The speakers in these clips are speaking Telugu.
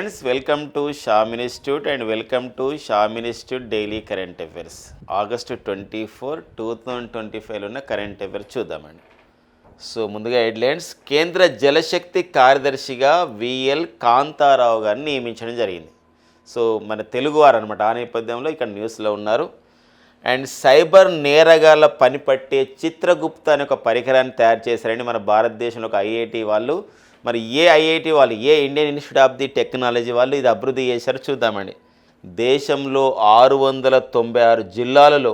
Friends welcome to Sham institute and welcome to Sham institute daily current affairs August twenty four two thousand twenty ఫైవ్లో ఉన్న కరెంట్ అఫైర్స్ చూద్దామండి. సో ముందుగా హెడ్లైన్స్ కేంద్ర జలశక్తి కార్యదర్శిగా విఎల్ కాంతారావు గారిని నియమించడం జరిగింది. సో మన తెలుగువారు అనమాట ఆ నేపథ్యంలో ఇక్కడ న్యూస్లో ఉన్నారు. అండ్ సైబర్ నేరగాళ్ళ పని పట్టే చిత్రగుప్త అనే ఒక పరికరాన్ని తయారు చేశారండి మన భారతదేశంలో ఒక ఐఐటి వాళ్ళు. మరి ఏ ఐఐటి వాళ్ళు ఏ Indian Institute of the Technology వాళ్ళు ఇది అభివృద్ధి చేశారో చూద్దామండి. దేశంలో ఆరు వందల తొంభై ఆరు జిల్లాలలో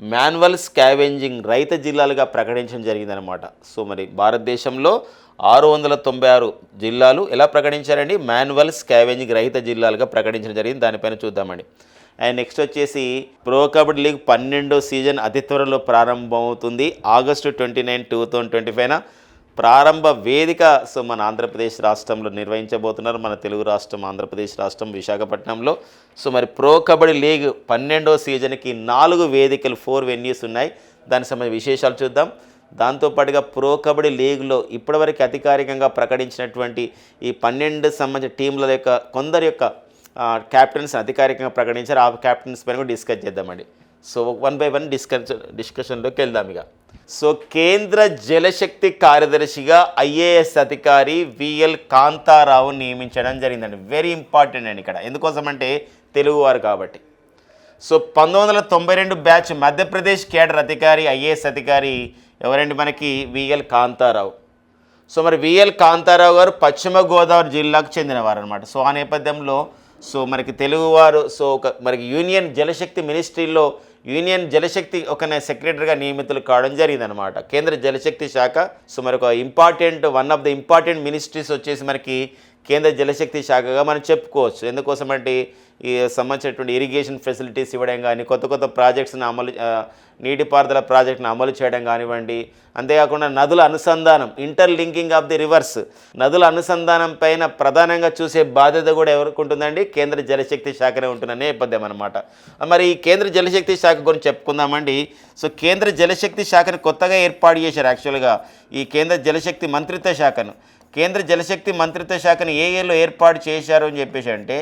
మాన్యువల్ స్కావెంజింగ్ రైత జిల్లాలుగా ప్రకటించడం జరిగిందనమాట సో మరి భారతదేశంలో ఆరు వందల తొంభై ఆరు జిల్లాలు ఎలా ప్రకటించారండి? మాన్యువల్ స్కావెంజింగ్ రైత జిల్లాలుగా ప్రకటించడం జరిగింది. దానిపైన చూద్దామండి. అండ్ నెక్స్ట్ వచ్చేసి ప్రో కబడ్డీ లీగ్ పన్నెండో సీజన్ అతి త్వరలో ప్రారంభమవుతుంది. August twenty nine two thousand twenty ఫైవ్న ప్రారంభ వేదిక సో మన ఆంధ్రప్రదేశ్ రాష్ట్రంలో నిర్వహించబోతున్నారు. మన తెలుగు రాష్ట్రం ఆంధ్రప్రదేశ్ రాష్ట్రం విశాఖపట్నంలో. సో మరి ప్రో కబడ్డీ లీగ్ పన్నెండో సీజన్కి నాలుగు వేదికలు ఫోర్ వెన్యూస్ ఉన్నాయి. దానికి సంబంధించిన విశేషాలు చూద్దాం. దాంతోపాటుగా ప్రో కబడ్డీ లీగ్లో ఇప్పటివరకు అధికారికంగా ప్రకటించినటువంటి ఈ పన్నెండు సంబంధించిన టీంల యొక్క కొందరి యొక్క క్యాప్టెన్స్ అధికారికంగా ప్రకటించారు. ఆ క్యాప్టెన్స్ పైన కూడా డిస్కస్ చేద్దామండి. So one by one discussion డిస్కషన్లోకి వెళ్దాం ఇక. సో కేంద్ర జలశక్తి కార్యదర్శిగా ఐఏఎస్ అధికారి విఎల్ కాంతారావు నియమించడం జరిగిందండి. వెరీ ఇంపార్టెంట్ అండి ఇక్కడ. ఎందుకోసం అంటే తెలుగువారు కాబట్టి. సో పంతొమ్మిది వందల తొంభై రెండు బ్యాచ్ మధ్యప్రదేశ్ కేడర్ అధికారి ఐఏఎస్ అధికారి ఎవరండి మనకి? విఎల్ కాంతారావు. సో మరి విఎల్ కాంతారావు గారు పశ్చిమ గోదావరి జిల్లాకు చెందినవారు అనమాట సో ఆ నేపథ్యంలో సో మనకి తెలుగువారు సో ఒక మనకి యూనియన్ జలశక్తి మినిస్ట్రీలో యూనియన్ జలశక్తి ఒక సెక్రటరీగా నియమితులు కావడం జరిగిందనమాట కేంద్ర జలశక్తి శాఖ సో ఒక important one of the important ministries వచ్చేసి మనకి కేంద్ర జలశక్తి శాఖగా మనం చెప్పుకోవచ్చు. ఎందుకోసమంటే ఈ సంబంధించినటువంటి ఇరిగేషన్ ఫెసిలిటీస్ ఇవ్వడం కానీ కొత్త కొత్త ప్రాజెక్ట్స్ని అమలు నీటిపారుదల ప్రాజెక్ట్ని అమలు చేయడం కానివ్వండి అంతేకాకుండా నదుల అనుసంధానం inter linking of the rivers నదుల అనుసంధానం పైన ప్రధానంగా చూసే బాధ్యత కూడా ఎవరికి ఉంటుందండి కేంద్ర జలశక్తి శాఖనే ఉంటున్న నేపథ్యం అనమాట మరి ఈ కేంద్ర జలశక్తి శాఖ గురించి చెప్పుకుందామండి. సో కేంద్ర జలశక్తి శాఖను కొత్తగా ఏర్పాటు చేశారు యాక్చువల్గా ఈ కేంద్ర జలశక్తి మంత్రిత్వ శాఖను. కేంద్ర జలశక్తి మంత్రిత్వ శాఖను ఏ ఏలో ఏర్పాటు చేశారు అని చెప్పేసి అంటే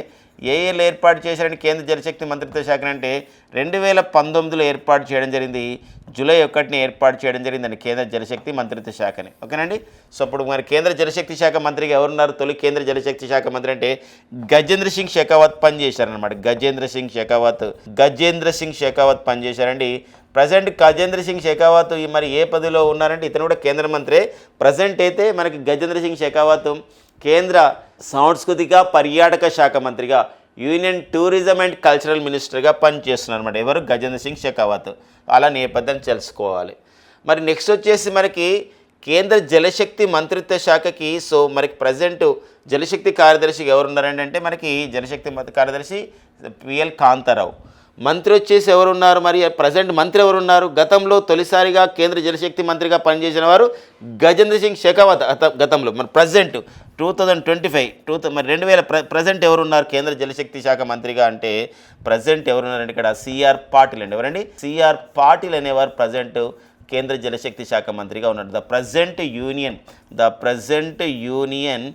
ఏ ఏలో ఏర్పాటు చేశారని కేంద్ర జలశక్తి మంత్రిత్వ శాఖను అంటే రెండు వేల పంతొమ్మిదిలో ఏర్పాటు చేయడం జరిగింది. జూలై ఒకటిని ఏర్పాటు చేయడం జరిగిందని కేంద్ర జలశక్తి మంత్రిత్వ శాఖని. ఓకేనండి? సో ఇప్పుడు మరి కేంద్ర జలశక్తి శాఖ మంత్రిగా ఎవరున్నారు? తొలి కేంద్ర జలశక్తి శాఖ మంత్రి అంటే గజేంద్ర సింగ్ షెకావత్ పనిచేశారనమాట గజేంద్ర సింగ్ షెకావత్. గజేంద్ర సింగ్ షెకావత్ పనిచేశారండి. ప్రజెంట్ గజేంద్ర సింగ్ షెకావత్ ఈ మరి ఏ పదవిలో ఉన్నారంటే ఇతను కూడా కేంద్ర మంత్రే. ప్రజెంట్ అయితే మనకి గజేంద్ర సింగ్ షెకావత్ కేంద్ర సాంస్కృతిక పర్యాటక శాఖ మంత్రిగా యూనియన్ టూరిజం అండ్ కల్చరల్ మినిస్టర్గా పనిచేస్తున్నారు అనమాట ఎవరు? గజేంద్ర సింగ్ షెకావత్. అలా నేపథ్యం తెలుసుకోవాలి. మరి నెక్స్ట్ వచ్చేసి మనకి కేంద్ర జలశక్తి మంత్రిత్వ శాఖకి సో మనకి ప్రజెంట్ జలశక్తి కార్యదర్శి ఎవరున్నారంటే అంటే మనకి జలశక్తి కార్యదర్శి పిఎల్ కాంతారావు. మంత్రి వచ్చేసి ఎవరున్నారు? మరి ప్రజెంట్ మంత్రి ఎవరున్నారు? గతంలో తొలిసారిగా కేంద్ర జలశక్తి మంత్రిగా పనిచేసిన వారు గజేంద్ర సింగ్ షెకావత్ గతంలో. మరి present two thousand twenty five two మరి రెండు వేల ప్ర ప్రజెంట్ ఎవరున్నారు కేంద్ర జలశక్తి శాఖ మంత్రిగా అంటే ప్రజెంట్ ఎవరున్నారంటే ఇక్కడ సిఆర్ పాటిల్ అండి ఎవరండి సిఆర్ పాటిల్ అనేవారు ప్రజెంట్ కేంద్ర జలశక్తి శాఖ మంత్రిగా ఉన్నారు the present union the present union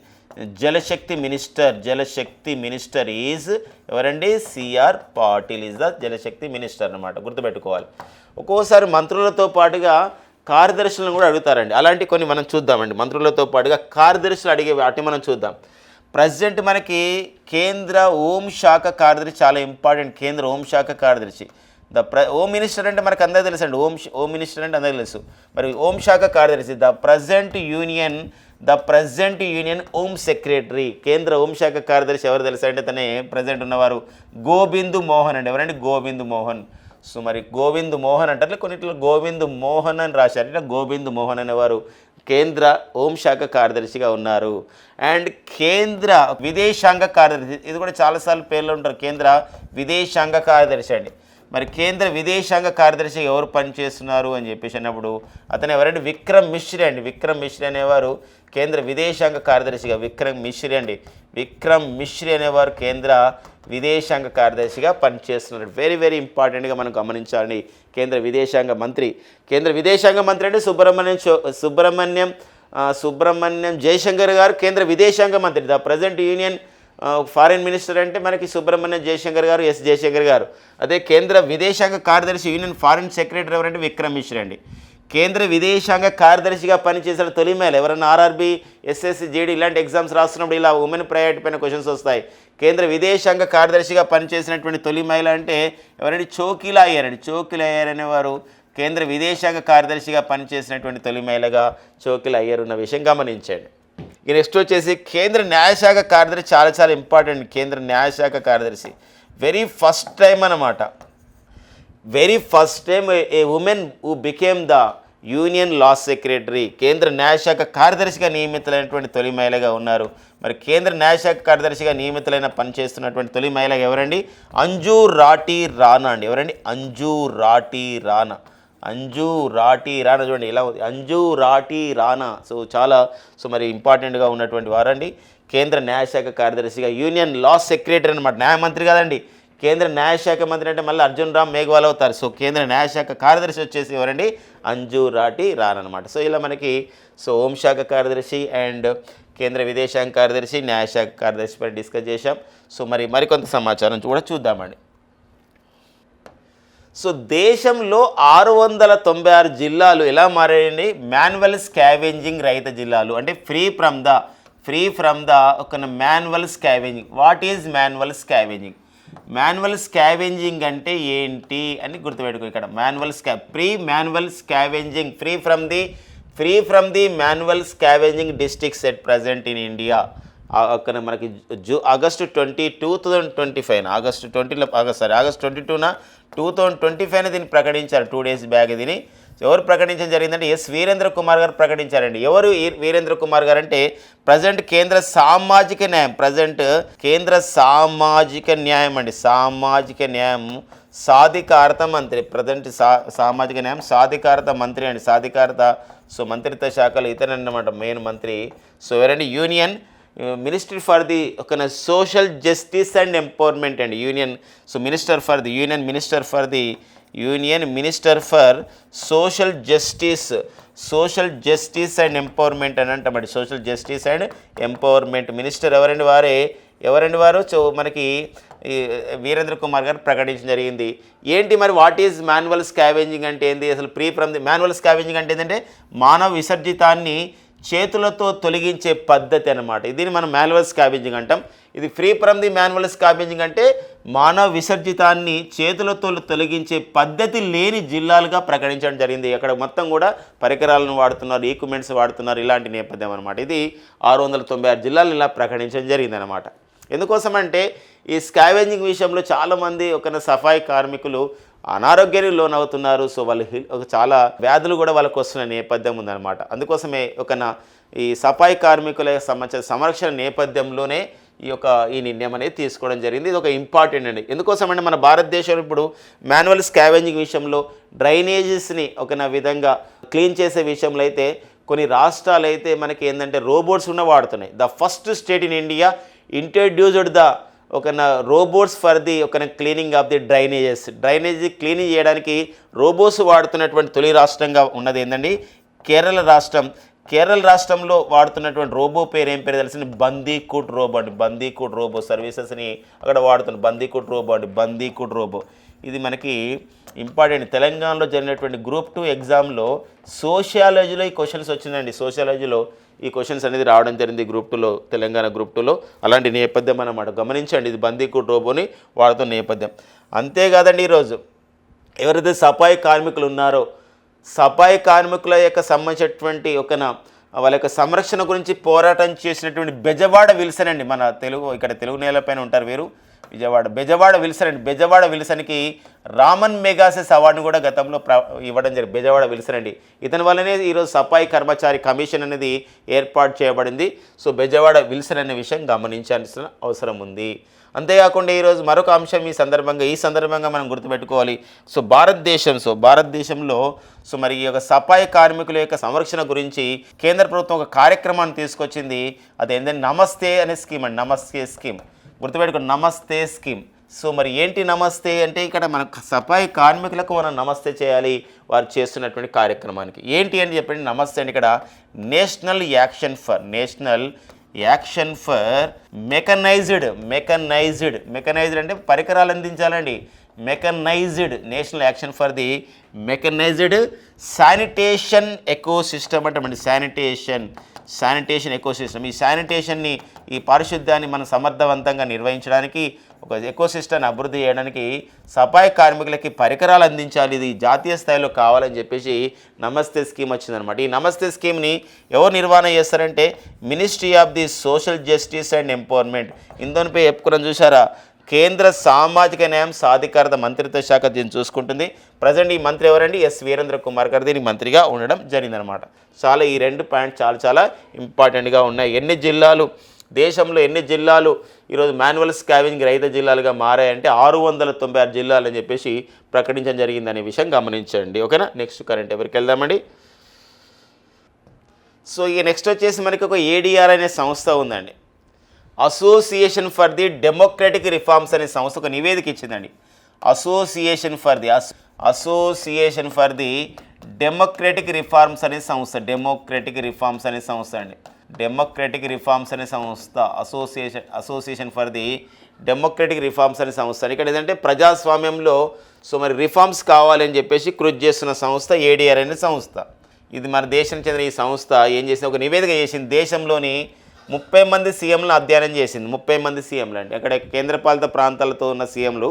Jal Shakti minister Jal Shakti minister is ఎవరండి? C R Patil is the Jal Shakti minister అనమాట గుర్తుపెట్టుకోవాలి. ఒక్కోసారి మంత్రులతో పాటుగా కార్యదర్శులను కూడా అడుగుతారండి. అలాంటి కొన్ని మనం చూద్దామండి. మంత్రులతో పాటుగా కార్యదర్శులు అడిగే వాటిని మనం చూద్దాం. ప్రజెంట్ మనకి కేంద్ర హోం శాఖ కార్యదర్శి చాలా ఇంపార్టెంట్ కేంద్ర హోం శాఖ కార్యదర్శి. ద ప్ర హోమ్ మినిస్టర్ అంటే మనకు అందరికీ తెలుసు అండి హోమ్ హోమ్ మినిస్టర్ అంటే అందరికీ తెలుసు. మరి హోం శాఖ కార్యదర్శి the present union the present union home secretary కేంద్ర హోంశాఖ కార్యదర్శి ఎవరు తెలుసా అంటే తనే ప్రజెంట్ ఉన్నవారు గోవిందు మోహన్ అండి. ఎవరండి? గోవింద్ మోహన్. సో మరి గోవింద్ మోహన్ అంటారు. కొన్నిట్లో గోవింద్ మోహన్ అని రాశారు. అంటే గోవింద్ మోహన్ అనేవారు కేంద్ర హోంశాఖ కార్యదర్శిగా ఉన్నారు. అండ్ కేంద్ర విదేశాంగ కార్యదర్శి ఇది కూడా చాలాసార్లు పేర్లు ఉంటారు. కేంద్ర విదేశాంగ కార్యదర్శి అండి. మరి కేంద్ర విదేశాంగ కార్యదర్శి ఎవరు పనిచేస్తున్నారు అని చెప్పేసి అన్నప్పుడు అతను ఎవరండి విక్రమ్ మిశ్రీ అండి. విక్రమ్ మిశ్రీ అనేవారు కేంద్ర విదేశాంగ కార్యదర్శిగా. విక్రమ్ మిశ్రీ అండి. విక్రమ్ మిశ్రీ అనేవారు కేంద్ర విదేశాంగ కార్యదర్శిగా పనిచేస్తున్నారు. వెరీ వెరీ ఇంపార్టెంట్గా మనం గమనించాలండి కేంద్ర విదేశాంగ మంత్రి. కేంద్ర విదేశాంగ మంత్రి అంటే సుబ్రహ్మణ్యం సుబ్రహ్మణ్యం సుబ్రహ్మణ్యం జయశంకర్ గారు కేంద్ర విదేశాంగ మంత్రి. The present union foreign minister అంటే మనకి సుబ్రహ్మణ్యం జయశంకర్ గారు ఎస్ జయశంకర్ గారు. అదే కేంద్ర విదేశాంగ కార్యదర్శి యూనియన్ ఫారిన్ సెక్రటరీ ఎవరంటే విక్రమ్ మిశ్ర అండి. కేంద్ర విదేశాంగ కార్యదర్శిగా పనిచేసిన తొలి మహిళ ఎవరైనా ఆర్ఆర్బి ఎస్ఎస్సి జేడీ ఇలాంటి ఎగ్జామ్స్ రాస్తున్నప్పుడు ఇలా ఉమెన్ ప్రయారిటీ పైన క్వశ్చన్స్ వస్తాయి. కేంద్ర విదేశాంగ కార్యదర్శిగా పనిచేసినటువంటి తొలి మహిళ అంటే ఎవరంటే చోకీలా అయ్యారండి చోకీలా అయ్యారనేవారు కేంద్ర విదేశాంగ కార్యదర్శిగా పనిచేసినటువంటి తొలి మహిళగా చోకీలా అయ్యారు ఉన్న విషయం గమనించండి. ఇక నెక్స్ట్ వచ్చేసి కేంద్ర న్యాయశాఖ కార్యదర్శి చాలా చాలా ఇంపార్టెంట్ కేంద్ర న్యాయశాఖ కార్యదర్శి. వెరీ ఫస్ట్ టైం అన్నమాట. Very first time a women who became the union law secretary కేంద్ర న్యాయశాఖ కార్యదర్శిగా నియమితులైనటువంటి తొలి మహిళగా ఉన్నారు. మరి కేంద్ర న్యాయశాఖ కార్యదర్శిగా నియమితులైన పనిచేస్తున్నటువంటి తొలి మహిళగా ఎవరండి? అంజు రాటి రానా అండి. ఎవరండి? అంజు రాటి రానా. అంజు రాటి రానా చూడండి ఇలా ఉంది? అంజు రాటి రానా. సో చాలా సో మరి ఇంపార్టెంట్గా ఉన్నటువంటి వారండి. కేంద్ర న్యాయశాఖ కార్యదర్శిగా యూనియన్ లా సెక్రటరీ అనమాట న్యాయమంత్రి కదండి. కేంద్ర న్యాయశాఖ మంత్రి అంటే మళ్ళీ అర్జున్ రామ్ మేఘవాల్ అవుతారు. సో కేంద్ర న్యాయశాఖ కార్యదర్శి వచ్చేసి ఎవరండి? అంజు రాటి రాన్ అనమాట సో ఇలా మనకి సో హోంశాఖ కార్యదర్శి అండ్ కేంద్ర విదేశాంగ కార్యదర్శి న్యాయశాఖ కార్యదర్శిపై డిస్కస్ చేశాం. సో మరి మరికొంత సమాచారం కూడా చూద్దామండి. సో దేశంలో ఆరు వందల తొంభై ఆరు జిల్లాలు ఎలా మారాయండి? మాన్యువల్ స్కావెంజింగ్ రహిత జిల్లాలు. అంటే free from the free from the ఒక manual scavenging. What is manual scavenging? Manual scavenging అంటే ఏంటి అని గుర్తుపెట్టుకో ఇక్కడ. Manual sca free manual scavenging. Free from the free from the manual scavenging districts at present in India అక్కడ మనకి zoo August twenty two thousand twenty five August ట్వంటీలో ఆగస్ట్ సారీ ఆగస్ట్ ట్వంటీ టూన టూ థౌజండ్ ట్వంటీ ఫైవ్న దీన్ని ప్రకటించారు. టూ డేస్ బ్యాక్ దీని ఎవరు ప్రకటించడం జరిగిందంటే ఎస్ వీరేంద్ర కుమార్ గారు ప్రకటించారండి. ఎవరు వీరేంద్ర కుమార్ గారు అంటే ప్రజెంట్ కేంద్ర సామాజిక న్యాయం ప్రజెంట్ కేంద్ర సామాజిక న్యాయం అండి. సామాజిక న్యాయం సాధికారత మంత్రి ప్రజెంట్ సా సామాజిక న్యాయం సాధికారత మంత్రి అండి. సాధికారత సో మంత్రిత్వ శాఖలో ఇతనన్నమాట మెయిన్ మంత్రి. సో ఎవరండి యూనియన్ మినిస్టర్ ఫర్ ది ఒక social justice and empowerment and union so minister for the union minister for the union minister for social justice social justice and empowerment అని అంటామండి social justice and empowerment minister ఎవరండి వారే? ఎవరండి వారు? సో మనకి వీరేంద్ర కుమార్ గారు ప్రకటించడం జరిగింది. ఏంటి మరి వాట్ ఈజ్ మాన్యువల్ స్కావెంజింగ్ అంటే ఏంది? అసలు free from the manual scavenging అంటే ఏంటంటే మానవ విసర్జితాన్ని చేతులతో తొలగించే పద్ధతి అనమాట దీన్ని మనం మాన్యువల్ స్కాబేజింగ్ అంటాం. ఇది free from the manual scavenging అంటే మానవ విసర్జితాన్ని చేతులతో తొలగించే పద్ధతి లేని జిల్లాలుగా ప్రకటించడం జరిగింది. అక్కడ మొత్తం కూడా పరికరాలను వాడుతున్నారు ఈక్విప్మెంట్స్ వాడుతున్నారు ఇలాంటి నేపథ్యం అనమాట ఇది ఆరు వందల తొంభై ఆరు జిల్లాలు ఇలా ప్రకటించడం జరిగింది అనమాట ఎందుకోసమంటే ఈ స్కావెంజింగ్ విషయంలో చాలామంది ఒక సఫాయి కార్మికులు అనారోగ్యానికి లోనవుతున్నారు. సో వాళ్ళు చాలా వ్యాధులు కూడా వాళ్ళకు వస్తున్న నేపథ్యం ఉందన్నమాట. అందుకోసమే ఒక ఈ సఫాయి కార్మికుల సంబంధించిన సంరక్షణ నేపథ్యంలోనే ఈ యొక్క ఈ నిర్ణయం అనేది తీసుకోవడం జరిగింది. ఇది ఒక ఇంపార్టెంట్ అండి ఎందుకోసం అంటే మన భారతదేశం ఇప్పుడు మాన్యువల్ స్కావెంజింగ్ విషయంలో డ్రైనేజెస్ని ఒక విధంగా క్లీన్ చేసే విషయంలో అయితే కొన్ని రాష్ట్రాలు అయితే మనకి ఏంటంటే రోబోట్స్ ఉన్న వాడుతున్నాయి. The first state in India introduced the ఒక రోబోట్స్ ఫర్ ది ఒక cleaning of the drainages. Drainage cleaning చేయడానికి రోబోట్స్ వాడుతున్నటువంటి తొలి రాష్ట్రంగా ఉన్నది ఏంటండి కేరళ రాష్ట్రం. కేరళ రాష్ట్రంలో వాడుతున్నటువంటి రోబో పేరు ఏం పేరు తెలిసిన బందీకూట్ రోబో అండి. బందీకూట్ రోబో సర్వీసెస్ని అక్కడ వాడుతున్న బందీకూట్ రోబో అండి. Bandicoot robot. ఇది మనకి ఇంపార్టెంట్. తెలంగాణలో జరిగినటువంటి గ్రూప్ టూ ఎగ్జామ్లో సోషియాలజీలో ఈ క్వశ్చన్స్ వచ్చినాయండి. సోషియాలజీలో ఈ క్వశ్చన్స్ అనేది రావడం జరిగింది గ్రూప్ టూలో తెలంగాణ గ్రూప్ టూలో అలాంటి నేపథ్యం అన్నమాట గమనించండి. ఇది బందీకూట్ రోబోని వాడుతున్న నేపథ్యం. అంతేకాదండి ఈరోజు ఎవరైతే సఫాయి కార్మికులు ఉన్నారో సఫాయి కార్మికుల యొక్క సంబంధించినటువంటి ఒక వాళ్ళ యొక్క సంరక్షణ గురించి పోరాటం చేసినటువంటి బెజవాడ విల్సన్ అండి మన తెలుగు ఇక్కడ తెలుగు నేలపైన ఉంటారు వీరు. విజయవాడ బెజవాడ విల్సన్ అండి బెజవాడ విల్సన్కి రామన్ మెగాసెస్ అవార్డును కూడా గతంలో ప్ర ఇవ్వడం జరిగింది. బెజవాడ విల్సన్ అండి. ఇతని వల్లనే ఈరోజు సఫాయి కర్మచారి కమిషన్ అనేది ఏర్పాటు చేయబడింది. సో బెజవాడ విల్సన్ అనే విషయం గమనించాల్సిన అవసరం ఉంది. అంతేకాకుండా ఈరోజు మరొక అంశం ఈ సందర్భంగా ఈ సందర్భంగా మనం గుర్తుపెట్టుకోవాలి. సో భారతదేశం సో భారతదేశంలో సో మరి ఈ యొక్క సఫాయి కార్మికుల యొక్క సంరక్షణ గురించి కేంద్ర ప్రభుత్వం ఒక కార్యక్రమాన్ని తీసుకొచ్చింది. అదేంటంటే నమస్తే అనే స్కీమ్ అండి. నమస్తే స్కీమ్. గుర్తుపెట్టుకోండి నమస్తే స్కీమ్. సో మరి ఏంటి నమస్తే అంటే ఇక్కడ మన సఫాయి కార్మికులకు మనం నమస్తే చేయాలి వారు చేస్తున్నటువంటి కార్యక్రమానికి. ఏంటి అని చెప్పండి నమస్తే అండి ఇక్కడ national action for national action for mechanised mechanised. Mechanised అంటే పరికరాలు అందించాలండి. Mechanised national action for the mechanised sanitation ecosystem అంటామండి. శానిటేషన్ శానిటేషన్ ఎకో సిస్టమ్ ఈ శానిటేషన్ని ఈ పారిశుద్ధ్యాన్ని మనం సమర్థవంతంగా నిర్వహించడానికి ఒక ఎకో సిస్టమ్ని అభివృద్ధి చేయడానికి సఫాయి కార్మికులకి పరికరాలు అందించాలి. ఇది జాతీయ స్థాయిలో కావాలని చెప్పేసి నమస్తే స్కీమ్ వచ్చిందనమాట ఈ నమస్తే స్కీమ్ని ఎవరు నిర్వహణ చేస్తారంటే ministry of the social justice and empowerment. ఇందోనిపై చెప్పుకున్నాం చూసారా కేంద్ర సామాజిక న్యాయం సాధికారత మంత్రిత్వ శాఖ దీన్ని చూసుకుంటుంది. ప్రజెంట్ ఈ మంత్రి ఎవరండి? ఎస్ వీరేంద్ర కుమార్ గారు దీనికి మంత్రిగా ఉండడం జరిగిందనమాట చాలా ఈ రెండు పాయింట్ చాలా చాలా ఇంపార్టెంట్గా ఉన్నాయి. ఎన్ని జిల్లాలు దేశంలో ఎన్ని జిల్లాలు ఈరోజు మాన్యువల్ స్కావింగ్ రహిత జిల్లాలుగా మారాయంటే ఆరు వందల తొంభై ఆరు జిల్లాలు అని చెప్పేసి ప్రకటించడం జరిగిందనే విషయం గమనించండి. ఓకేనా? నెక్స్ట్ కరెంట్ ఎవరికి వెళ్దామండి. సో ఇక నెక్స్ట్ వచ్చేసి మనకి ఒక ఏడిఆర్ అనే సంస్థ ఉందండి. Association for the democratic reforms అనే సంస్థ ఒక నివేదిక ఇచ్చిందండి. Association for the association for the democratic reforms అనే సంస్థ డెమోక్రటిక్ రిఫార్మ్స్ అనే సంస్థ అండి. డెమోక్రటిక్ రిఫార్మ్స్ అనే సంస్థ association association for the democratic reforms అనే సంస్థ ఇక్కడ ఏంటంటే ప్రజాస్వామ్యంలో సో మరి రిఫార్మ్స్ కావాలని చెప్పేసి కృషి చేస్తున్న సంస్థ ఏడిఆర్ అనే సంస్థ. ఇది మన దేశం చెందిన ఈ సంస్థ ఏం చేసింది? ఒక నివేదిక చేసింది. దేశంలోని ముప్పై మంది సీఎంలను అధ్యయనం చేసింది. ముప్పై మంది సీఎంలు అంటే అక్కడ కేంద్రపాలిత ప్రాంతాలతో ఉన్న సీఎంలు.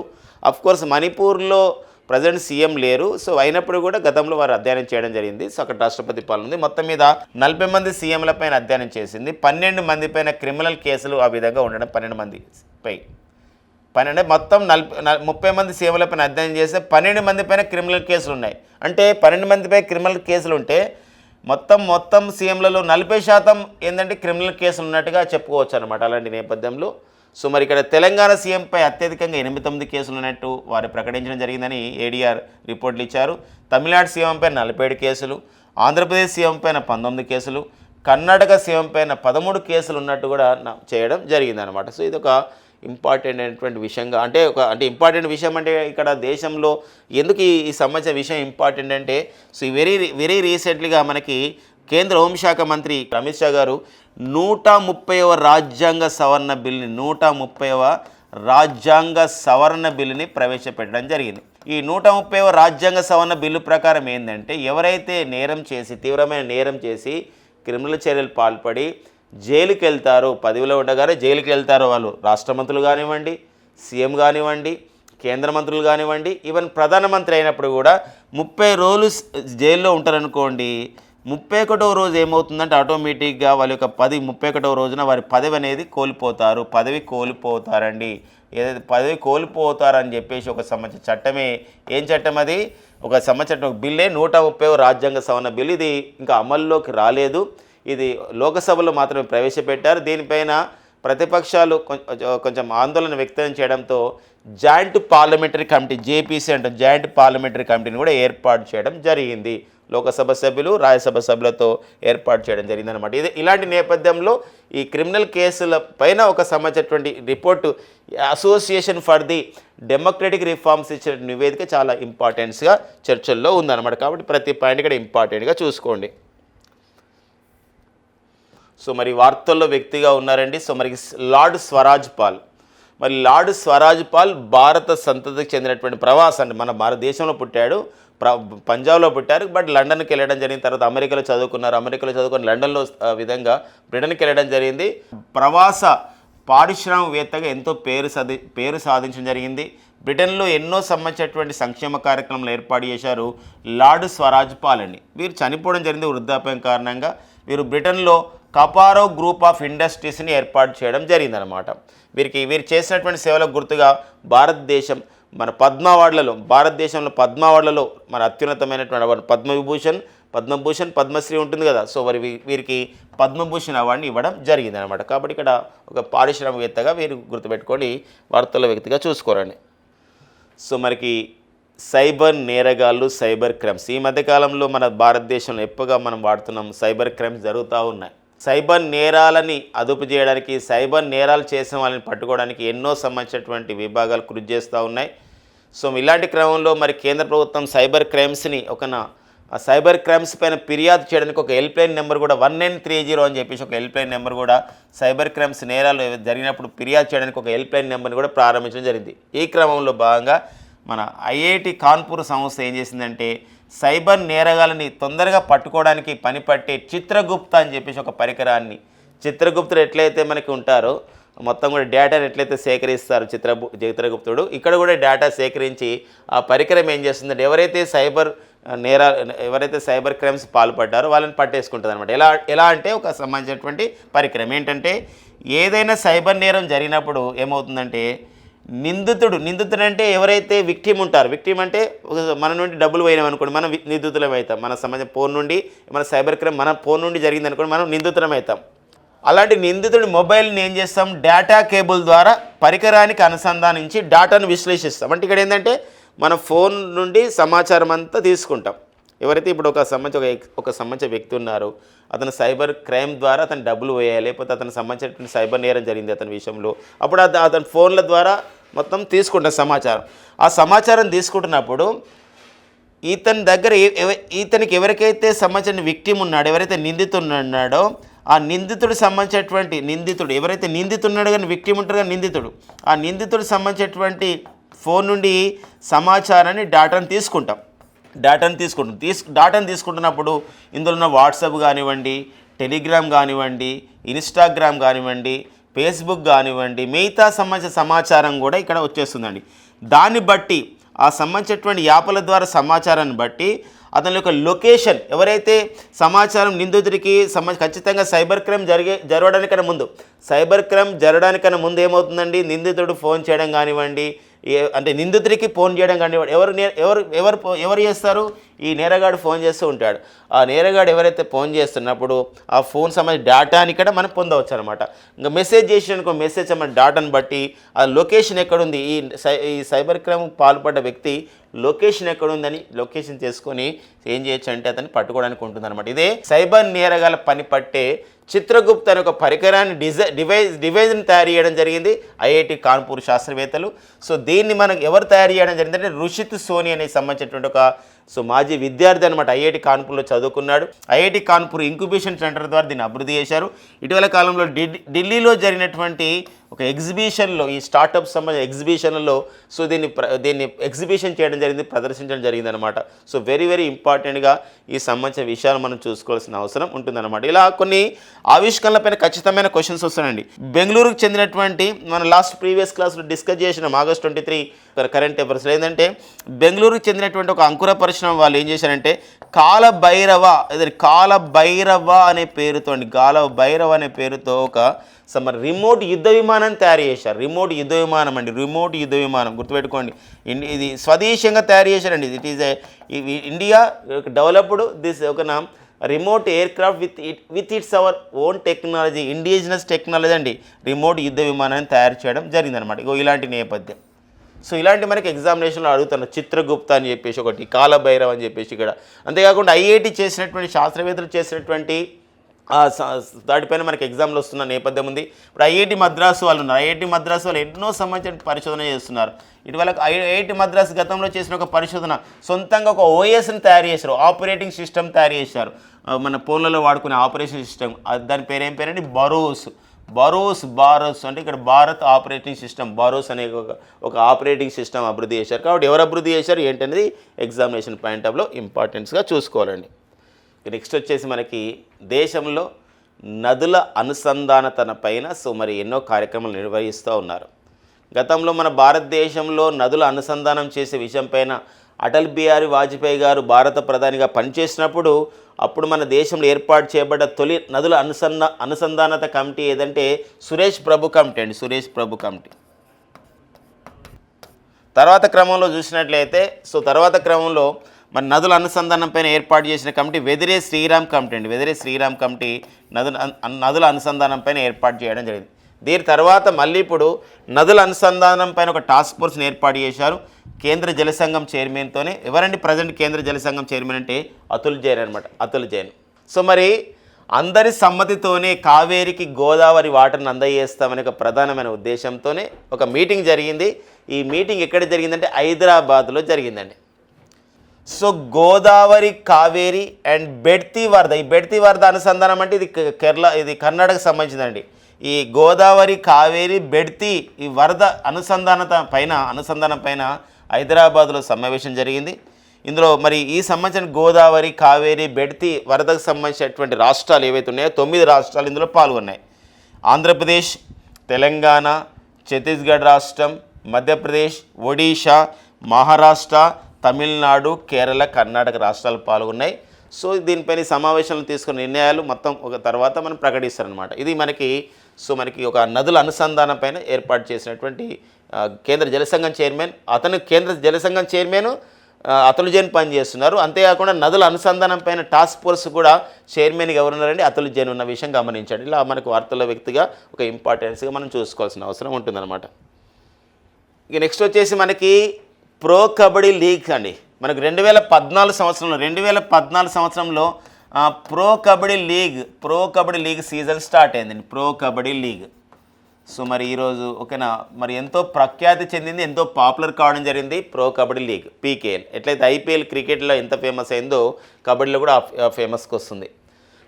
కోర్స్ మణిపూర్లో ప్రజెంట్ సీఎం లేరు. సో అయినప్పుడు కూడా గతంలో వారు అధ్యయనం చేయడం జరిగింది. సో అక్కడ రాష్ట్రపతి పాలన ఉంది. మొత్తం మీద నలభై మంది సీఎంల పైన అధ్యయనం చేసింది. పన్నెండు మంది పైన క్రిమినల్ కేసులు ఆ విధంగా ఉండడం పన్నెండు మంది పై. పన్నెండు మొత్తం నలభై ముప్పై మంది సీఎంలపైన అధ్యయనం చేస్తే పన్నెండు మంది పైన క్రిమినల్ కేసులు ఉన్నాయి. అంటే పన్నెండు మందిపై క్రిమినల్ కేసులు ఉంటే మొత్తం మొత్తం సీఎంలలో నలభై శాతం ఏంటంటే క్రిమినల్ కేసులు ఉన్నట్టుగా చెప్పుకోవచ్చు అనమాట అలాంటి నేపథ్యంలో. సో మరి ఇక్కడ తెలంగాణ సీఎంపై అత్యధికంగా ఎనిమిది తొమ్మిది కేసులు ఉన్నట్టు వారు ప్రకటించడం జరిగిందని ఏడీఆర్ రిపోర్ట్లు ఇచ్చారు. తమిళనాడు సీఎంపై నలభై ఏడు కేసులు ఆంధ్రప్రదేశ్ సీఎం పైన పంతొమ్మిది కేసులు కర్ణాటక సీఎంపైన పదమూడు కేసులు ఉన్నట్టు కూడా చేయడం జరిగిందనమాట సో ఇది ఒక ఇంపార్టెంట్ అయినటువంటి విషయంగా అంటే ఒక అంటే ఇంపార్టెంట్ విషయం అంటే ఇక్కడ దేశంలో ఎందుకు ఈ సంబంధించిన విషయం ఇంపార్టెంట్ అంటే సో వెరీ వెరీ రీసెంట్లీగా మనకి కేంద్ర హోంశాఖ మంత్రి అమిత్ షా గారు నూట ముప్పైవ రాజ్యాంగ సవరణ బిల్లుని నూట ముప్పైవ రాజ్యాంగ సవరణ బిల్లుని ప్రవేశపెట్టడం జరిగింది. ఈ నూట ముప్పైవ రాజ్యాంగ సవరణ బిల్లు ప్రకారం ఏంటంటే ఎవరైతే నేరం చేసి తీవ్రమైన నేరం చేసి క్రిమినల్ చర్యలు పాల్పడి జైలుకి వెళ్తారు పదవిలో ఉండగానే జైలుకి వెళ్తారు వాళ్ళు. రాష్ట్ర మంత్రులు కానివ్వండి సీఎం కానివ్వండి కేంద్ర మంత్రులు కానివ్వండి ఈవెన్ ప్రధానమంత్రి అయినప్పుడు కూడా ముప్పై రోజులు జైల్లో ఉంటారనుకోండి ముప్పై ఒకటో రోజు ఏమవుతుందంటే ఆటోమేటిక్గా వాళ్ళ యొక్క పది ముప్పై ఒకటో రోజున వారి పదవి అనేది కోల్పోతారు. పదవి కోల్పోతారండి. ఏదైతే పదవి కోల్పోతారని చెప్పేసి ఒక సంబంధించిన చట్టమే ఏం చట్టం అది? ఒక సంవత్సరం ఒక బిల్లే నూట ముప్పై రాజ్యాంగ సవరణ బిల్ ఇది ఇంకా అమల్లోకి రాలేదు. ఇది లోకసభలో మాత్రమే ప్రవేశపెట్టారు. దీనిపైన ప్రతిపక్షాలు కొంచెం ఆందోళన వ్యక్తం చేయడంతో జాయింట్ పార్లమెంటరీ కమిటీ జేపీసీ అంటే జాయింట్ పార్లమెంటరీ కమిటీని కూడా ఏర్పాటు చేయడం జరిగింది. లోకసభ సభ్యులు రాజ్యసభ సభ్యులతో ఏర్పాటు చేయడం జరిగిందనమాట ఇది ఇలాంటి నేపథ్యంలో ఈ క్రిమినల్ కేసుల పైన ఒక సంబంధించినటువంటి report association for the democratic reforms ఇచ్చిన నివేదిక చాలా ఇంపార్టెన్స్గా చర్చల్లో ఉందన్నమాట. కాబట్టి ప్రతి పాయింట్ ఇక్కడ ఇంపార్టెంట్గా చూసుకోండి. సో మరి వార్తల్లో వ్యక్తిగా ఉన్నారండి. సో మరి లార్డ్ స్వరాజ్ పాల్. మరి లార్డ్ స్వరాజ్ పాల్ భారత సంతతికి చెందినటువంటి ప్రవాస అండి. మన భారతదేశంలో పుట్టాడు. ప్ర పంజాబ్లో పుట్టారు. బట్ లండన్కి వెళ్ళడం జరిగిన తర్వాత అమెరికాలో చదువుకున్నారు. అమెరికాలో చదువుకుని లండన్లో ఆ, విధంగా బ్రిటన్కి వెళ్ళడం జరిగింది. ప్రవాస పారిశ్రామికవేత్తగా ఎంతో పేరు సాధి పేరు సాధించడం జరిగింది. బ్రిటన్లో ఎన్నో సంబంధించినటువంటి సంక్షేమ కార్యక్రమాలు ఏర్పాటు చేశారు లార్డ్ స్వరాజ్ పాల్ అండి. వీరు చనిపోవడం జరిగింది వృద్ధాప్యం కారణంగా. వీరు బ్రిటన్లో కపారో గ్రూప్ ఆఫ్ ఇండస్ట్రీస్ని ఏర్పాటు చేయడం జరిగిందనమాట వీరికి వీరు చేసినటువంటి సేవలకు గుర్తుగా భారతదేశం మన పద్మ భారతదేశంలో పద్మ మన అత్యున్నతమైనటువంటి అవార్డు పద్మవిభూషణ్ పద్మభూషణ్ పద్మశ్రీ ఉంటుంది కదా. సో మరి వీ- వీరికి పద్మభూషణ్ అవార్డుని ఇవ్వడం జరిగింది అనమాట కాబట్టి ఇక్కడ ఒక పారిశ్రామికవేత్తగా వీరు గుర్తుపెట్టుకొని వార్తల వ్యక్తిగా చూసుకోరండి. సో మనకి సైబర్ నేరగాళ్ళు సైబర్ క్రైమ్స్. ఈ మధ్యకాలంలో మన భారతదేశంలో ఎక్కువగా మనం వాడుతున్నాం సైబర్ క్రైమ్స్ జరుగుతూ ఉన్నాయి. సైబర్ నేరాలని అదుపు చేయడానికి సైబర్ నేరాలు చేసిన వాళ్ళని పట్టుకోవడానికి ఎన్నో సంబంధించినటువంటి విభాగాలు కృషి చేస్తూ ఉన్నాయి. సో ఇలాంటి క్రమంలో మరి కేంద్ర ప్రభుత్వం సైబర్ క్రైమ్స్ని ఒక సైబర్ క్రైమ్స్ పైన ఫిర్యాదు చేయడానికి ఒక హెల్ప్ లైన్ నెంబర్ కూడా వన్ నైన్ త్రీ జీరో అని చెప్పేసి ఒక హెల్ప్ లైన్ నెంబర్ కూడా సైబర్ క్రైమ్స్ నేరాలు జరిగినప్పుడు ఫిర్యాదు చేయడానికి ఒక హెల్ప్ లైన్ నెంబర్ని కూడా ప్రారంభించడం జరిగింది. ఈ క్రమంలో భాగంగా మన ఐఐటి కాన్పూర్ సంస్థ ఏం చేసిందంటే సైబర్ నేరగాలని తొందరగా పట్టుకోవడానికి పనిపట్టే చిత్రగుప్త అని చెప్పేసి ఒక పరికరాన్ని. చిత్రగుప్తుడు ఎట్లయితే మనకి ఉంటారో మొత్తం కూడా డేటాను ఎట్లయితే సేకరిస్తారు చిత్ర చిత్రగుప్తుడు ఇక్కడ కూడా డేటా సేకరించి ఆ పరికరం ఏం చేస్తుందంటే ఎవరైతే సైబర్ నేరా ఎవరైతే సైబర్ క్రైమ్స్ పాల్పడ్డారో వాళ్ళని పట్టేసుకుంటుంది అనమాట ఎలా ఎలా అంటే ఒక సంబంధించినటువంటి పరికరం. ఏంటంటే ఏదైనా సైబర్ నేరం జరిగినప్పుడు ఏమవుతుందంటే నిందితుడు. నిందితుడు అంటే ఎవరైతే విక్టిమ్ ఉంటారు విక్టిమ్ అంటే మన నుండి డబ్బులు పోయినాం అనుకోండి మనం వి- నిందితులం అవుతాం. మన సమాజం ఫోన్ నుండి మన సైబర్ క్రైమ్ మన ఫోన్ నుండి జరిగింది అనుకోండి మనం నిందితులం అవుతాం. అలాంటి నిందితుడి మొబైల్ని ఏం చేస్తాం? డేటా కేబుల్ ద్వారా పరికరానికి అనుసంధానించి డేటాను విశ్లేషిస్తాం. అంటే ఇక్కడ ఏంటంటే మన ఫోన్ నుండి సమాచారం అంతా తీసుకుంటాం. ఎవరైతే ఇప్పుడు ఒక సంబంధించి ఒక ఒక సంబంధించిన వ్యక్తి ఉన్నారు అతను సైబర్ క్రైమ్ ద్వారా అతను డబ్బులు పోయాలి లేకపోతే అతను సంబంధించినటువంటి సైబర్ నేరం జరిగింది అతని విషయంలో. అప్పుడు అతను ఫోన్ల ద్వారా మొత్తం తీసుకుంటాం సమాచారం. ఆ సమాచారం తీసుకుంటున్నప్పుడు ఇతని దగ్గర ఇతనికి ఎవరికైతే సంబంధించిన విక్టిమ్ ఉన్నాడో ఎవరైతే నిందితుడు ఉన్నాడో ఆ నిందితుడు సంబంధించినటువంటి నిందితుడు ఎవరైతే నిందితున్నాడో కానీ విక్టిమ్ ఉంటాడు కానీ నిందితుడు ఆ నిందితుడు సంబంధించినటువంటి ఫోన్ నుండి సమాచారాన్ని డాటాను తీసుకుంటాం. డాటాను తీసుకుంటాం. తీసు డాటాను తీసుకుంటున్నప్పుడు ఇందులో ఉన్న వాట్సాప్ కానివ్వండి టెలిగ్రామ్ కానివ్వండి ఇన్స్టాగ్రామ్ కానివ్వండి ఫేస్బుక్ కానివ్వండి మిగతా సంబంధించిన సమాచారం కూడా ఇక్కడ వచ్చేస్తుందండి. దాన్ని బట్టి ఆ సంబంధించినటువంటి యాప్ల ద్వారా సమాచారాన్ని బట్టి అతని యొక్క లొకేషన్ ఎవరైతే సమాచారం నిందితుడికి సంబంధించి ఖచ్చితంగా సైబర్ క్రైమ్ జరిగే జరగడానికైనా ముందు సైబర్ క్రైమ్ జరగడానికన్నా ముందు ఏమవుతుందండి? నిందితుడు ఫోన్ చేయడం కానివ్వండి అంటే నిందితుడికి ఫోన్ చేయడం కానివ్వండి ఎవరు ఎవరు ఎవరు ఎవరు చేస్తారు? ఈ నేరగాడు ఫోన్ చేస్తూ ఉంటాడు. ఆ నేరగాడు ఎవరైతే ఫోన్ చేస్తున్నప్పుడు ఆ ఫోన్ సంబంధించిన డేటాని ఇక్కడ మనం పొందవచ్చు అనమాట ఇంకా మెసేజ్ చేసిననుకో మెసేజ్ సంబంధించిన డేటాను బట్టి ఆ లొకేషన్ ఎక్కడుంది? ఈ సై ఈ సైబర్ క్రైమ్ పాల్పడ్డ వ్యక్తి లొకేషన్ ఎక్కడుందని లొకేషన్ చేసుకొని ఏం చేయొచ్చు అంటే అతన్ని పట్టుకోవడానికి ఉంటుంది అనమాట ఇదే సైబర్ నేరగాల పని పట్టే చిత్రగుప్త అనే ఒక పరికరాన్ని డిజై డివైజ్ డివైజ్ని తయారు చేయడం జరిగింది. ఐఐటి కాన్పూర్ శాస్త్రవేత్తలు. సో దీన్ని మనం ఎవరు తయారు చేయడం జరిగిందంటే రుషిత్ సోని అనే సంబంధించినటువంటి ఒక సో మాజీ విద్యార్థి అనమాట ఐఐటి కాన్పూర్లో చదువుకున్నాడు. ఐఐటి కాన్పూర్ ఇంక్యుబేషన్ సెంటర్ ద్వారా దీన్ని అభివృద్ధి చేశారు. ఇటీవల కాలంలో ఢిల్లీలో జరిగినటువంటి ఒక ఎగ్జిబిషన్లో ఈ స్టార్టప్ సంబంధించిన ఎగ్జిబిషన్లో సో దీన్ని ప్ర దీన్ని ఎగ్జిబిషన్ చేయడం జరిగింది ప్రదర్శించడం జరిగింది అనమాట సో వెరీ వెరీ ఇంపార్టెంట్గా ఈ సంబంధించిన విషయాలు మనం చూసుకోవాల్సిన అవసరం ఉంటుందన్నమాట. ఇలా కొన్ని ఆవిష్కరణలపైన ఖచ్చితమైన క్వశ్చన్స్ వస్తాయండి. బెంగళూరుకు చెందినటువంటి మన లాస్ట్ ప్రీవియస్ క్లాస్లో డిస్కస్ చేసిన ఆగస్ట్ ట్వంటీ త్రీ కరెంట్ అఫైర్స్లో ఏంటంటే బెంగళూరుకు చెందినటువంటి ఒక అంకుర పరిశ్రమ వాళ్ళు ఏం చేశారంటే కాల భైరవ అదే కాల భైరవ అనే పేరుతో అండి కాల భైరవ అనే పేరుతో ఒక సమ రిమోట్ యుద్ధ విమానం తయారు చేశారు. రిమోట్ యుద్ధ విమానం అండి. రిమోట్ యుద్ధ విమానం గుర్తుపెట్టుకోండి. ఇండి- ఇది స్వదేశంగా తయారు చేశారండి. It is India developed this ఒక నా remote aircraft with it with its our own technology indigenous technology అండి. రిమోట్ యుద్ధ విమానాన్ని తయారు చేయడం జరిగిందనమాట ఇగో ఇలాంటి నేపథ్యం. సో ఇలాంటి మనకి ఎగ్జామినేషన్లో అడుగుతున్న చిత్రగుప్త అని చెప్పేసి ఒకటి కాలభైరవ్ అని చెప్పేసి ఇక్కడ. అంతేకాకుండా ఐఐటి చేసినటువంటి శాస్త్రవేత్తలు చేసినటువంటి దాటిపైన మనకి ఎగ్జామ్లు వస్తున్న నేపథ్యం ఉంది. ఇప్పుడు ఐఐటి మద్రాసు వాళ్ళు ఉన్నారు. ఐఐటి మద్రాసు వాళ్ళు ఎన్నో సంబంధించిన పరిశోధన చేస్తున్నారు. ఇటీవల ఐఐటి మద్రాసు గతంలో చేసిన ఒక పరిశోధన సొంతంగా ఒక ఓఎస్ని తయారు చేశారు. ఆపరేటింగ్ సిస్టమ్ తయారు చేశారు. మన ఫోన్లలో వాడుకునే ఆపరేషన్ సిస్టమ్. దాని పేరు ఏం పేరండి? బరోస్. బరోస్ బారోస్ అంటే ఇక్కడ భారత్ ఆపరేటింగ్ సిస్టమ్. బరోస్ అనే ఒక ఒక ఆపరేటింగ్ సిస్టమ్ అభివృద్ధి చేశారు. కాబట్టి ఎవరు అభివృద్ధి చేశారు? ఏంటనేది ఎగ్జామినేషన్ పాయింట్ ఆఫ్లో ఇంపార్టెన్స్గా చూసుకోవాలండి. నెక్స్ట్ వచ్చేసి మనకి దేశంలో నదుల అనుసంధానతన పైన సో మరి ఎన్నో కార్యక్రమాలు నిర్వహిస్తూ ఉన్నారు. గతంలో మన భారతదేశంలో నదుల అనుసంధానం చేసే విషయంపైన అటల్ బిహారీ వాజ్పేయి గారు భారత ప్రధానిగా పనిచేసినప్పుడు అప్పుడు మన దేశంలో ఏర్పాటు చేయబడ్డ తొలి నదుల అనుసంధా అనుసంధానత కమిటీ ఏదంటే సురేష్ ప్రభు కమిటీ అండి సురేష్ ప్రభు కమిటీ. తర్వాత క్రమంలో చూసినట్లయితే సో తర్వాత క్రమంలో మరి నదుల అనుసంధానం పైన ఏర్పాటు చేసిన కమిటీ వెదిరే శ్రీరామ్ కమిటీ అండి. వెదిరే శ్రీరామ్ కమిటీ నదుల నదుల అనుసంధానం పైన ఏర్పాటు చేయడం జరిగింది. దీని తర్వాత మళ్ళీ ఇప్పుడు నదుల అనుసంధానం పైన ఒక టాస్క్ ఫోర్స్ని ఏర్పాటు చేశారు. కేంద్ర జలసంఘం చైర్మన్తోనే ఎవరండి? ప్రజెంట్ కేంద్ర జలసంఘం చైర్మన్ అంటే అతుల్ జైన్ అనమాట అతుల్ జైన్. సో మరి అందరి సమ్మతితోనే కావేరికి గోదావరి వాటర్ని అందజేస్తామనే ఒక ప్రధానమైన ఉద్దేశంతోనే ఒక మీటింగ్ జరిగింది. ఈ మీటింగ్ ఎక్కడ జరిగిందంటే హైదరాబాద్లో జరిగిందండి. సో గోదావరి కావేరి అండ్ బెడ్తి వరద ఈ బెడ్తి వరద అనుసంధానం అంటే ఇది కేరళ ఇది కర్ణాటకకు సంబంధించిందండి. ఈ గోదావరి కావేరి బెడ్తి ఈ వరద అనుసంధానత పైన అనుసంధానం పైన హైదరాబాద్లో సమావేశం జరిగింది. ఇందులో మరి ఈ సంబంధించిన గోదావరి కావేరి బెడ్తి వరదకు సంబంధించినటువంటి రాష్ట్రాలు ఏవైతే ఉన్నాయో తొమ్మిది రాష్ట్రాలు ఇందులో పాల్గొన్నాయి. ఆంధ్రప్రదేశ్ తెలంగాణ ఛత్తీస్గఢ్ రాష్ట్రం మధ్యప్రదేశ్ ఒడిషా మహారాష్ట్ర తమిళనాడు కేరళ కర్ణాటక రాష్ట్రాలు పాల్గొన్నాయి. సో దీనిపైన సమావేశంలో తీసుకున్న నిర్ణయాలు మొత్తం ఒక తర్వాత మనం ప్రకటిస్తారనమాట ఇది మనకి సో మనకి ఒక నదుల అనుసంధానం పైన ఏర్పాటు చేసినటువంటి కేంద్ర జలసంఘం చైర్మన్ అతను కేంద్ర జలసంఘం చైర్మన్ ఆ, అతుల్ జైన్ పనిచేస్తున్నారు. అంతేకాకుండా నదుల అనుసంధానం పైన టాస్క్ ఫోర్స్ కూడా చైర్మన్ ఎవరున్నారండి? అతుల్ జైన్ ఉన్న విషయం గమనించండి. ఇలా మనకు వార్తల వ్యక్తిగా ఒక ఇంపార్టెన్స్గా మనం చూసుకోవాల్సిన అవసరం ఉంటుందన్నమాట. ఇక నెక్స్ట్ వచ్చేసి మనకి ప్రో కబడ్డీ లీగ్ అండి. మనకు రెండు వేల పద్నాలుగు సంవత్సరంలో రెండు వేల పద్నాలుగు సంవత్సరంలో pro kabaddi league pro kabaddi league season start అయిందండి. Pro kabaddi league. సో మరి ఈరోజు ఓకేనా? మరి ఎంతో ప్రఖ్యాతి చెందింది ఎంతో పాపులర్ కావడం జరిగింది ప్రో కబడ్డీ లీగ్ పీకేఎల్. ఎట్లయితే ఐపీఎల్ క్రికెట్లో ఎంత ఫేమస్ అయిందో కబడ్డీలో కూడా ఫేమస్కి వస్తుంది.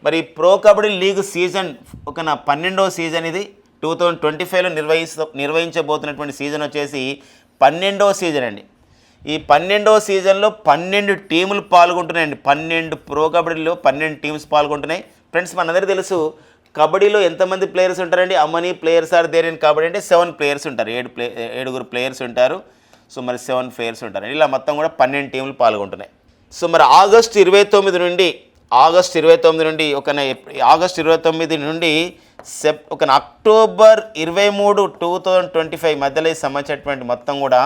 మరి ప్రో కబడ్డీ లీగ్ సీజన్ ఒక నా పన్నెండవ సీజన్ ఇది. టూ థౌజండ్ ట్వంటీ ఫైవ్లో నిర్వహిస్తూ నిర్వహించబోతున్నటువంటి సీజన్ వచ్చేసి పన్నెండవ సీజన్ అండి. ఈ పన్నెండవ సీజన్లో పన్నెండు టీములు పాల్గొంటున్నాయండి. పన్నెండు ప్రో కబడ్డీలో పన్నెండు టీమ్స్ పాల్గొంటున్నాయి. ఫ్రెండ్స్ మనందరికీ తెలుసు కబడ్డీలో ఎంతమంది ప్లేయర్స్ ఉంటారండి? అమ్మని players are there in kabaddi అంటే సెవెన్ ప్లేయర్స్ ఉంటారు. ఏడు ప్లే ఏడుగురు ప్లేయర్స్ ఉంటారు. సో మరి సెవెన్ ప్లేయర్స్ ఉంటారు. ఇలా మొత్తం కూడా పన్నెండు టీములు పాల్గొంటున్నాయి. సో మరి ఆగస్ట్ ఇరవై తొమ్మిది నుండి ఆగస్ట్ ఇరవై తొమ్మిది నుండి ఒక ఆగస్ట్ ఇరవై తొమ్మిది నుండి సెప్ ఒక అక్టోబర్ ఇరవై మూడు టూ థౌజండ్ ట్వంటీ ఫైవ్ మధ్యలో సంబంధించినటువంటి మొత్తం కూడా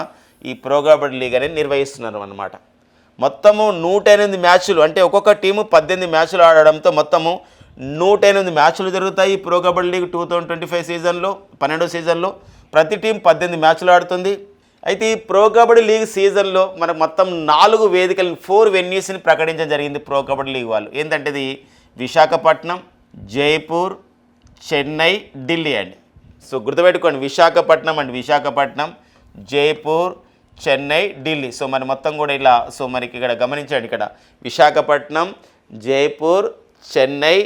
ఈ ప్రో కబడ్డీ లీగ్ అనేది నిర్వహిస్తున్నారు అనమాట మొత్తము నూట ఎనిమిది మ్యాచ్లు అంటే ఒక్కొక్క టీము పద్దెనిమిది మ్యాచ్లు ఆడడంతో మొత్తము నూట ఎనిమిది మ్యాచ్లు జరుగుతాయి ఈ pro kabaddi league two thousand twenty five సీజన్లో పన్నెండో సీజన్లో. ప్రతి టీం పద్దెనిమిది మ్యాచ్లు ఆడుతుంది. అయితే ఈ ప్రో కబడ్డీ లీగ్ సీజన్లో మనకు మొత్తం నాలుగు వేదికలు ఫోర్ వెన్యూస్ని ప్రకటించడం జరిగింది ప్రో కబడ్డీ లీగ్ వాళ్ళు. ఏంటంటే ఇది విశాఖపట్నం జైపూర్ చెన్నై ఢిల్లీ అండి. సో గుర్తుపెట్టుకోండి విశాఖపట్నం అండి. విశాఖపట్నం జైపూర్ చెన్నై ఢిల్లీ. సో మరి మొత్తం కూడా ఇలా సో మనకి ఇక్కడ గమనించండి ఇక్కడ. విశాఖపట్నం జైపూర్ చెన్నై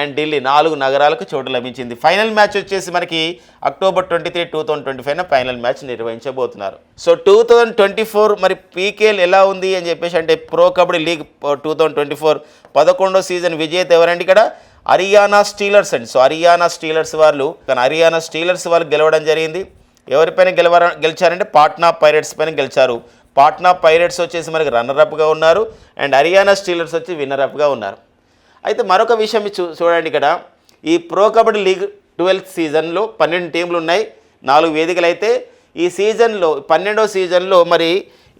అండ్ ఢిల్లీ నాలుగు నగరాలకు చోటు లభించింది. ఫైనల్ మ్యాచ్ వచ్చేసి మనకి October twenty three two thousand twenty ఫైవ్న final match నిర్వహించబోతున్నారు. So two thousand twenty four మరి పీకేఎల్ ఎలా ఉంది అని చెప్పేసి అంటే pro kabaddi league two thousand twenty four పదకొండో సీజన్ విజేత ఎవరండి ఇక్కడ? హరియానా స్టీలర్స్ అండి. సో హరియానా స్టీలర్స్ వాళ్ళు కానీ హరియానా స్టీలర్స్ వాళ్ళు గెలవడం జరిగింది. ఎవరిపైన గెలవర గెలిచారంటే పాట్నా పైరెట్స్ పైన గెలిచారు. పాట్నా పైరెట్స్ వచ్చేసి మనకి రన్నర్అప్గా ఉన్నారు. అండ్ హరియానా స్టీలర్స్ వచ్చి విన్నర్అప్గా ఉన్నారు. అయితే మరొక విషయం చూ చూడండి ఇక్కడ. ఈ ప్రో కబడ్డీ లీగ్ ట్వెల్త్ సీజన్లో పన్నెండు టీంలు ఉన్నాయి. నాలుగు వేదికలు అయితే ఈ సీజన్లో పన్నెండో సీజన్లో మరి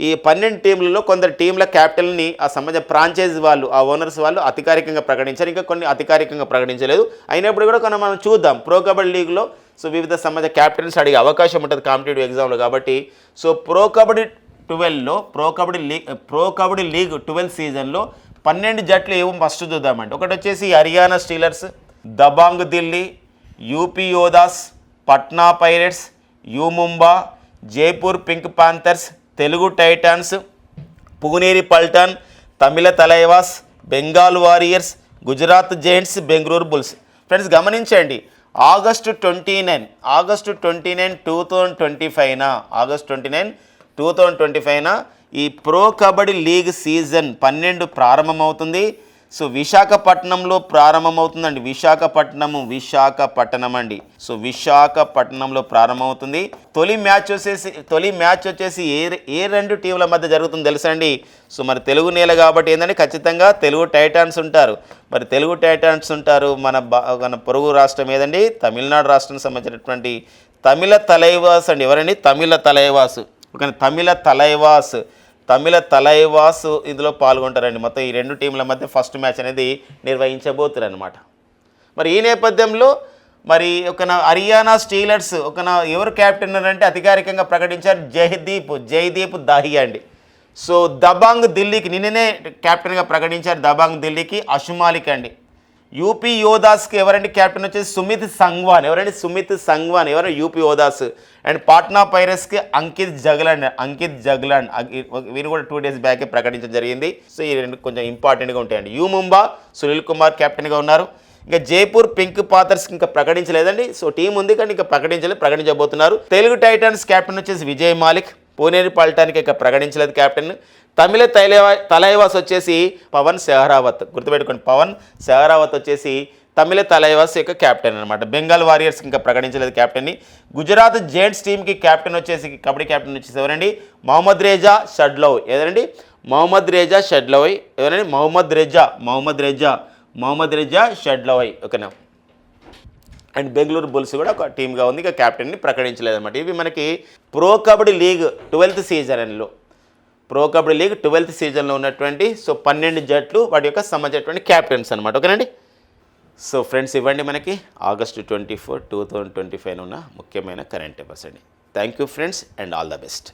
ఈ పన్నెండు టీంలలో కొందరు టీంల క్యాపిటల్ని ఆ సంబంధించిన ఫ్రాంచైజ్ వాళ్ళు ఆ ఓనర్స్ వాళ్ళు అధికారికంగా ప్రకటించారు. ఇంకా కొన్ని అధికారికంగా ప్రకటించలేదు. అయినప్పుడు కూడా కొన్ని మనం చూద్దాం. ప్రో కబడ్డీ లీగ్లో సో వివిధ సమాజ క్యాప్టెన్స్ అడిగే అవకాశం ఉంటుంది కాంపిటేటివ్ ఎగ్జామ్లో కాబట్టి so pro kabaddi ట్వెల్వ్లో pro kabaddi league pro kabaddi league twelve సీజన్లో పన్నెండు జట్లు ఏమో ఫస్ట్ చూద్దామండి ఒకటి వచ్చేసి Haryana Steelers Dabang Delhi UP Yoddhas Patna Pirates U Mumba Jaipur Pink Panthers Telugu Titans Puneri Paltan Tamil Thalaivas Bengal Warriors Gujarat Giants Bengaluru Bulls. Friends గమనించండి August twenty nine August twenty nine two thousand twenty ఫైవ్న August twenty nine two thousand twenty ఫైవ్న ఈ ప్రో కబడ్డీ లీగ్ సీజన్ పన్నెండు ప్రారంభమవుతుంది. సో విశాఖపట్నంలో ప్రారంభమవుతుందండి. విశాఖపట్నము విశాఖపట్నం అండి సో విశాఖపట్నంలో ప్రారంభమవుతుంది. తొలి మ్యాచ్ వచ్చేసి తొలి మ్యాచ్ వచ్చేసి ఏ ఏ రెండు టీంల మధ్య జరుగుతుంది తెలుసా అండి సో మరి తెలుగు నేల కాబట్టి ఏంటంటే ఖచ్చితంగా తెలుగు టైటాన్స్ ఉంటారు. మరి తెలుగు టైటాన్స్ ఉంటారు మన బా మన పొరుగు రాష్ట్రం ఏదండి? తమిళనాడు రాష్ట్రానికి సంబంధించినటువంటి తమిళ తలైవాస్ అండి. ఎవరండి? తమిళ తలైవాస్. ఒక తమిళ తలైవాస్. తమిళ తలైవాస్ ఇందులో పాల్గొంటారండి. మొత్తం ఈ రెండు టీంల మధ్య ఫస్ట్ మ్యాచ్ అనేది నిర్వహించబోతున్నారు మరి ఈ నేపథ్యంలో మరి ఒక హరియానా స్టీలర్స్ ఒక ఎవరు కెప్టెన్ అంటే అధికారికంగా ప్రకటించారు జయదీప్ జయదీప్ దాహియా అండి. సో దబాంగ్ ఢిల్లీకి నిన్ననే కెప్టెన్గా ప్రకటించారు దబాంగ్ ఢిల్లీకి అషుమాలిక్ అండి. యూపీ యోధాస్కి ఎవరండి కెప్టెన్ వచ్చేసి సుమిత్ సంగ్వాన్. ఎవరండి? సుమిత్ సంగ్వాన్. ఎవరు? యూపీ యోధాస్. అండ్ పాట్నా పైరస్కి అంకిత్ జగ్లాండ్ అంకిత్ జగ్లాండ్ వీరు కూడా టూ డేస్ బ్యాకే ప్రకటించడం జరిగింది. సో ఈ రెండు కొంచెం ఇంపార్టెంట్గా ఉంటాయండి. యూ ముంబా సునీల్ కుమార్ క్యాప్టెన్గా ఉన్నారు. ఇంకా జైపూర్ పింక్ పాతర్స్ ఇంకా ప్రకటించలేదండి. సో టీం ఉంది కానీ ఇంకా ప్రకటించలేదు ప్రకటించబోతున్నారు. తెలుగు టైటన్స్ కెప్టెన్ వచ్చేసి విజయ్ మాలిక్. పూణేని పల్టానికి ఇంకా ప్రకటించలేదు కెప్టెన్ తమిళ తైలవా తలైవాస్ వచ్చేసి పవన్ సెహరావత్ గుర్తుపెట్టుకోండి పవన్ సెహరావత్ వచ్చేసి తమిళ తలైవాస్ యొక్క కెప్టెన్ అనమాట బెంగాల్ వారియర్స్ ఇంకా ప్రకటించలేదు కెప్టెన్ని గుజరాత్ జెంట్స్ టీంకి కెప్టెన్ వచ్చేసి కబడ్డీ కెప్టెన్ వచ్చేసి ఎవరండి? మహమ్మద్ రేజా షడ్లవ్ ఎవరండి మహమ్మద్ రేజా షడ్లవై ఎవరండి? Mohammad Reza Mohammad Reza Mohammad Reza Shadloui ఓకేనా? అండ్ బెంగళూరు బుల్స్ కూడా ఒక టీమ్గా ఉంది. ఇక కెప్టెన్ని ప్రకటించలేదన్నమాట. ఇవి మనకి ప్రో కబడ్డీ లీగ్ ట్వెల్త్ సీజన్లో ప్రో కబడ్డీ లీగ్ ట్వెల్త్ సీజన్లో ఉన్నటువంటి సో పన్నెండు జట్లు వాటి యొక్క సంబంధించినటువంటి క్యాప్టెన్స్ అనమాట ఓకేనండి? సో ఫ్రెండ్స్ ఇవ్వండి మనకి. August twenty four two thousand twenty five ఉన్న ముఖ్యమైన కరెంట్ అఫైర్స్ అండి. Thank you friends and all the best